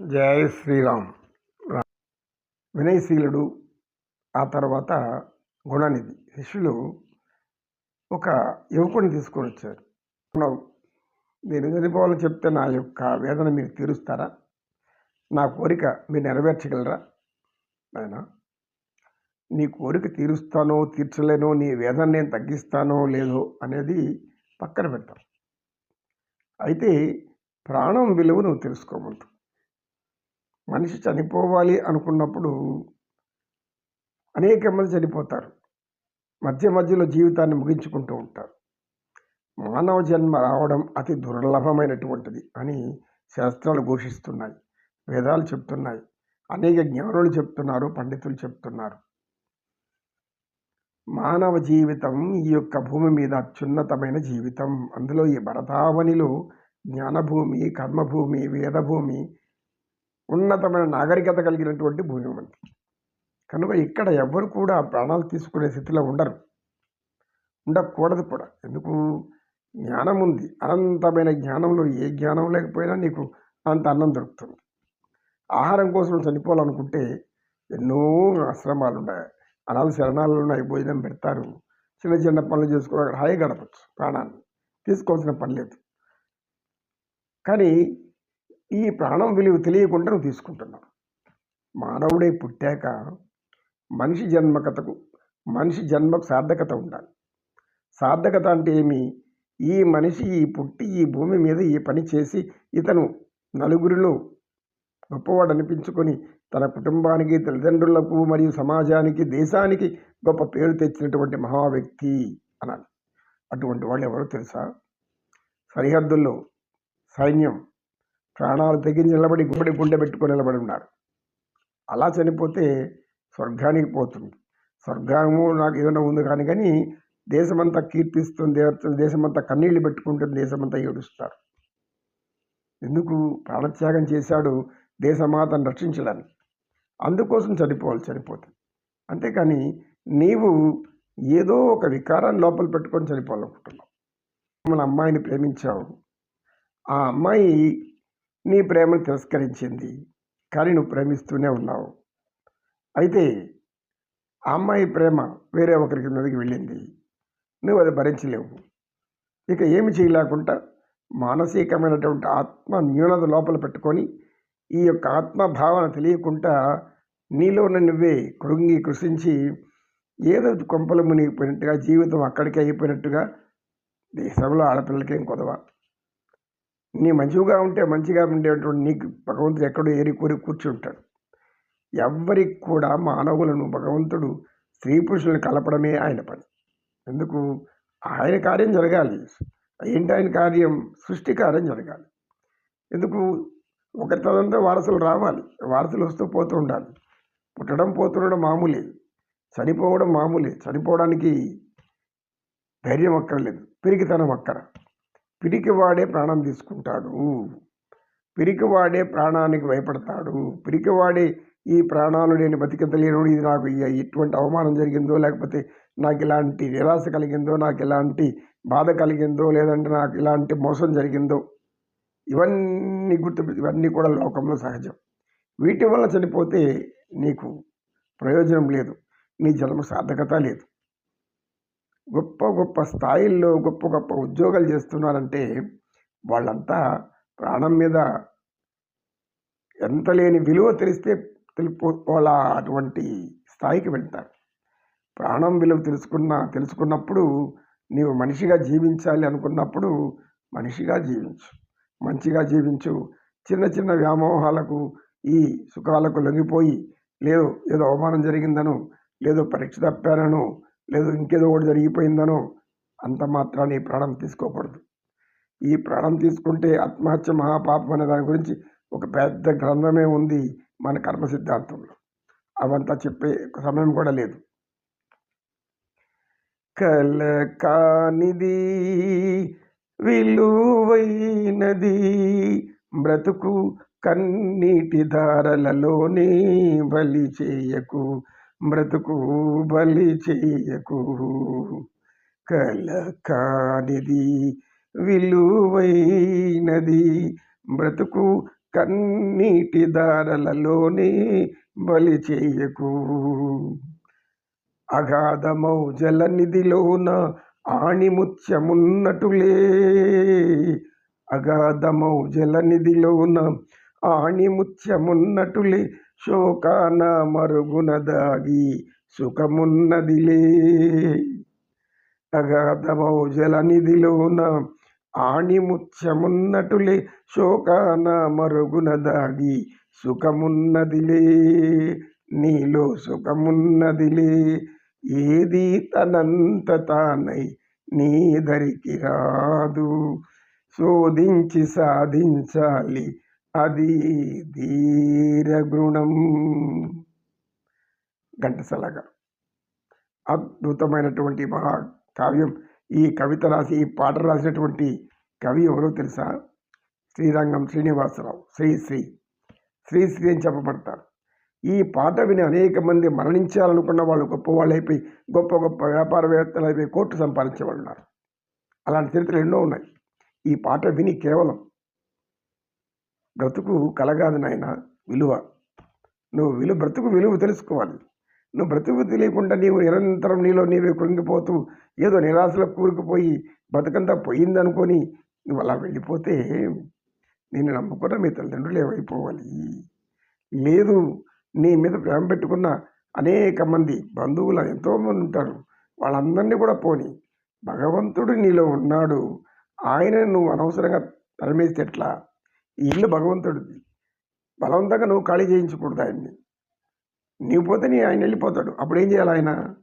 జై శ్రీరామ్. వినయశీలుడు ఆ తర్వాత గుణనిధి. శిష్యులు ఒక యువకుని తీసుకొని వచ్చారు. నేను చనిపోవాలని చెప్తే నా యొక్క వేదన మీరు తీరుస్తారా? నా కోరిక మీరు నెరవేర్చగలరా? ఆయన నీ కోరిక తీరుస్తానో తీర్చలేనో నీ వేదన నేను తగ్గిస్తానో లేదో అనేది పక్కన పెడతాం అయితే ప్రాణం విలువ నువ్వు తెలుసుకోమంటావు. మనిషి చనిపోవాలి అనుకున్నప్పుడు అనేక మంది చనిపోతారు. మధ్య మధ్యలో జీవితాన్ని ముగించుకుంటూ ఉంటారు. మానవ జన్మ రావడం అతి దుర్లభమైనటువంటిది అని శాస్త్రాలు ఘోషిస్తున్నాయి. వేదాలు చెప్తున్నాయి. అనేక జ్ఞానులు చెప్తున్నారు పండితులు చెప్తున్నారు. మానవ జీవితం ఈ యొక్క భూమి మీద అత్యున్నతమైన జీవితం. అందులో ఈ భరతావనిలో జ్ఞానభూమి కర్మభూమి వేదభూమి ఉన్నతమైన నాగరికత కలిగినటువంటి భూమి మనకి. కనుక ఇక్కడ ఎవ్వరు కూడా ప్రాణాలు తీసుకునే స్థితిలో ఉండరు. ఉండకూడదు కూడా. ఎందుకు? జ్ఞానం ఉంది. అనంతమైన జ్ఞానంలో ఏ జ్ఞానం లేకపోయినా నీకు అంత అన్నం దొరుకుతుంది. ఆహారం కోసం చనిపోవాలనుకుంటే ఎన్నో ఆశ్రమాలు ఉన్నాయి. అనాథ శరణాలు ఉన్నాయి భోజనం పెడతారు. చిన్న చిన్న పనులు చేసుకుని అక్కడ హాయి గడపచ్చు ప్రాణాన్ని. తీసుకోవాల్సిన పని లేదు. కానీ ఈ ప్రాణం విలువ తెలియకుండా నువ్వు తీసుకుంటున్నావు. మానవుడే పుట్టాక మనిషి జన్మకతకు మనిషి జన్మకు సార్థకత ఉండాలి. సార్థకత అంటే ఏమి? ఈ మనిషి ఈ పుట్టి ఈ భూమి మీద ఈ పని చేసి ఇతను నలుగురిలో గొప్పవాడు అనిపించుకొని తన కుటుంబానికి తల్లిదండ్రులకు మరియు సమాజానికి దేశానికి గొప్ప పేరు తెచ్చినటువంటి మహా వ్యక్తి అనాలి. అటువంటి వాళ్ళు ఎవరో తెలుసా? సరిహద్దుల్లో సైన్యం ప్రాణాలు తెగించి నిలబడి గుమ్మడి గుండె పెట్టుకొని నిలబడి ఉన్నారు. అలా చనిపోతే స్వర్గానికి పోతుంది. స్వర్గము నాకు ఏదైనా ఉంది కానీ కానీ దేశమంతా కీర్తిస్తుంది దేశమంతా కన్నీళ్ళు పెట్టుకుంటుంది దేశమంతా ఏడుస్తారు. ఎందుకు? ప్రాణత్యాగం చేశాడు దేశమాతను రక్షించడానికి. అందుకోసం చనిపోవాలి చనిపోతుంది అంతేకాని నీవు ఏదో ఒక వికారాన్ని లోపల పెట్టుకొని చనిపోవాలనుకుంటున్నావు. మన అమ్మాయిని ప్రేమించావు. ఆ అమ్మాయి నీ ప్రేమను తిరస్కరించింది. కానీ నువ్వు ప్రేమిస్తూనే ఉన్నావు. అయితే ఆ అమ్మాయి ప్రేమ వేరే ఒకరికి మీదకి వెళ్ళింది. నువ్వు అది భరించలేవు. ఇక ఏమి చేయలేకుండా మానసికమైనటువంటి ఆత్మ న్యూనత లోపల పెట్టుకొని ఈ యొక్క ఆత్మ భావన తెలియకుండా నీలోన నువ్వే కృంగి కృషించి ఏదో కొంపలు మునిగిపోయినట్టుగా జీవితం అక్కడికే అయిపోయినట్టుగా దేశంలో ఆడపిల్లలకేం కొదవ. నీ మంచిగా ఉంటే మంచిగా ఉండేటువంటి నీకు భగవంతుడు ఎక్కడో ఏరి కోరి కూర్చుంటాడు. ఎవ్వరికి కూడా మానవులను భగవంతుడు స్త్రీ పురుషులను కలపడమే ఆయన పని. ఎందుకు? ఆయన కార్యం జరగాలి. ఏంటి ఆయన కార్యం? సృష్టి కార్యం జరగాలి. ఎందుకు? ఒక తదంతా వారసులు రావాలి. వారసులు వస్తూ పోతూ ఉండాలి. పుట్టడం పోతుండడం మామూలే. చనిపోవడం మామూలే. చనిపోవడానికి ధైర్యం అక్కర్లేదు. పెరిగితనం అక్కర. పిరికివాడే ప్రాణం తీసుకుంటాడు. పిరికివాడే ప్రాణానికి భయపడతాడు. పిరికివాడే ఈ ప్రాణాలు నేను బతికతలేను ఇది నాకు ఎటువంటి అవమానం జరిగిందో లేకపోతే నాకు ఇలాంటి నిరాశ కలిగిందో నాకు ఇలాంటి బాధ కలిగిందో లేదంటే నాకు ఇలాంటి మోసం జరిగిందో ఇవన్నీ గుర్తు ఇవన్నీ కూడా లోకంలో సహజం. వీటి వల్ల చనిపోతే నీకు ప్రయోజనం లేదు. నీ జన్మ సార్థకత లేదు. గొప్ప గొప్ప స్థాయిల్లో గొప్ప గొప్ప ఉద్యోగాలు చేస్తున్నారంటే వాళ్ళంతా ప్రాణం మీద ఎంత లేని విలువ తెలిస్తే తెలుపు వాళ్ళ అటువంటి స్థాయికి వెళ్తారు. ప్రాణం విలువ తెలుసుకున్న తెలుసుకున్నప్పుడు నీవు మనిషిగా జీవించాలి అనుకున్నప్పుడు మనిషిగా జీవించు. మంచిగా జీవించు. చిన్న చిన్న వ్యామోహాలకు ఈ సుఖాలకు లొంగిపోయి లేదు ఏదో అవమానం జరిగిందనో లేదో పరీక్ష తప్పానను లేదు ఇంకేదో ఒకటి జరిగిపోయిందనో అంత మాత్రాన్ని ప్రాణం తీసుకోకూడదు. ఈ ప్రాణం తీసుకుంటే ఆత్మహత్య మహాపాపం అనే దాని గురించి ఒక పెద్ద గ్రంథమే ఉంది మన కర్మ సిద్ధాంతంలో. అవంతా చెప్పే సమయం కూడా లేదు. కల కానిది విలువైనది బ్రతుకు కన్నీటి ధారలలోనే బలి చేయకు. బ్రతుకు బలి చేయకు. కల కానిది విలువైనది బ్రతుకు కన్నీటి దారలలోనే బలి చేయకు. అగాధమౌ జలనిధిలోన ఆణిముత్యమున్నటులే. అగాధమౌ జలనిధిలోన ఆణిముత్యమున్నటులే. శోకాన మరుగున దాగి సుఖమున్నదిలే. అగాధమౌ జలనిధిలోన ఆణిముత్యమున్నటులే శోకాన మరుగున దాగి సుఖమున్నదిలే. నీలో సుఖమున్నదిలే ఏది తనంత తానై నీ దరికి రాదు. శోధించి సాధించాలి అది ధీరగృణం. ఘంటసాల గారు అద్భుతమైనటువంటి మహా కావ్యం ఈ కవిత రాసి ఈ పాట రాసినటువంటి కవి ఎవరో తెలుసా? శ్రీరంగం శ్రీనివాసరావు. శ్రీశ్రీ శ్రీశ్రీ అని చెప్పబడతారు. ఈ పాట విని అనేక మంది మరణించాలనుకున్న వాళ్ళు గొప్ప వాళ్ళైపోయి గొప్ప గొప్ప వ్యాపారవేత్తలు అయిపోయి కోర్టు సంపాదించే వాళ్ళు ఉన్నారు. అలాంటి చరిత్రలు ఎన్నో ఉన్నాయి. ఈ పాట విని కేవలం బ్రతుకు కలగాదు నాయన విలువ. నువ్వు విలువ బ్రతుకు విలువ తెలుసుకోవాలి. నువ్వు బ్రతుకు తెలియకుండా నీవు నిరంతరం నీలో నీవే కృంగిపోతూ ఏదో నిరాశలో కూరుకుపోయి బతుకంతా పోయిందనుకొని నువ్వు అలా వెళ్ళిపోతే నేను నమ్ముకున్న మీ తల్లిదండ్రులు ఏమైపోవాలి? లేదు నీ మీద ప్రేమ పెట్టుకున్న అనేక మంది బంధువులు ఎంతోమంది ఉంటారు. వాళ్ళందరినీ కూడా పోని. భగవంతుడు నీలో ఉన్నాడు. ఆయన నువ్వు అనవసరంగా తరిమేస్తే ఎట్లా ఈ ఇల్లు భగవంతుడిది బలవంతంగా నువ్వు ఖాళీ చేయించకూడదు ఆయన్ని. నీవు పోతే నీ ఆయన వెళ్ళిపోతాడు. అప్పుడు ఏం చేయాలి ఆయన?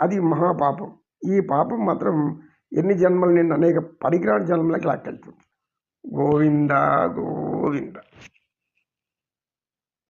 అది మహాపాపం. ఈ పాపం మాత్రం ఎన్ని జన్మలు నిన్ను అనేక పరిగ్రహ జన్మలకి లాక్కెళ్తుంది. గోవింద గోవింద.